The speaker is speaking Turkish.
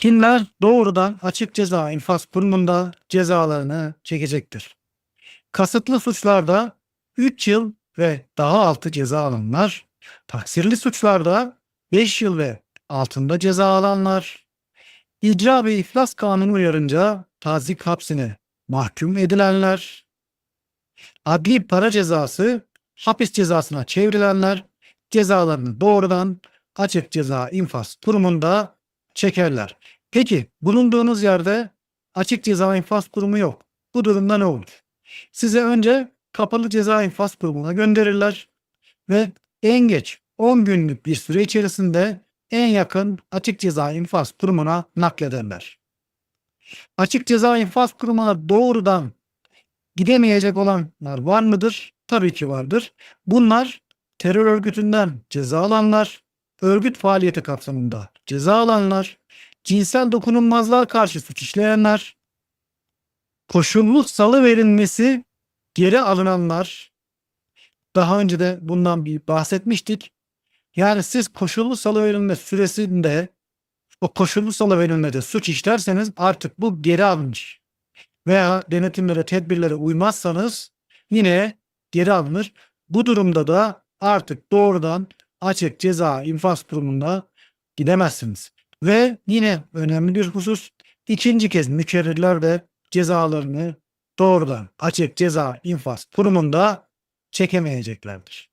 Kimler doğrudan açık ceza infaz kurumunda cezalarını çekecektir. Kasıtlı suçlarda 3 yıl ve daha altı ceza alanlar, taksirli suçlarda 5 yıl ve altında ceza alanlar, icra ve iflas kanunu uyarınca tazik hapsine mahkum edilenler, adli para cezası hapis cezasına çevrilenler cezalarını doğrudan açık ceza infaz kurumunda çekerler. Peki bulunduğunuz yerde açık ceza infaz kurumu yok. Bu durumda ne olur? Size önce kapalı ceza infaz kurumuna gönderirler ve en geç 10 günlük bir süre içerisinde en yakın açık ceza infaz kurumuna naklederler. Açık ceza infaz kurumuna doğrudan gidemeyecek olanlar var mıdır? Tabii ki vardır. Bunlar terör örgütünden ceza alanlar, örgüt faaliyeti kapsamında ceza alanlar, cinsel dokunulmazlığa karşı suç işleyenler, koşullu salı verilmesi geri alınanlar, daha önce de bundan bir bahsetmiştik. Yani siz koşullu salı verilme süresinde o koşullu salı verilmede suç işlerseniz artık bu geri alınmış. Veya denetimlere, tedbirlere uymazsanız yine geri alınır. Bu durumda da artık doğrudan açık ceza infaz kurumuna gidemezsiniz. Ve yine önemli bir husus ikinci kez mükerrirler de cezalarını doğrudan açık ceza infaz kurumunda çekemeyeceklerdir.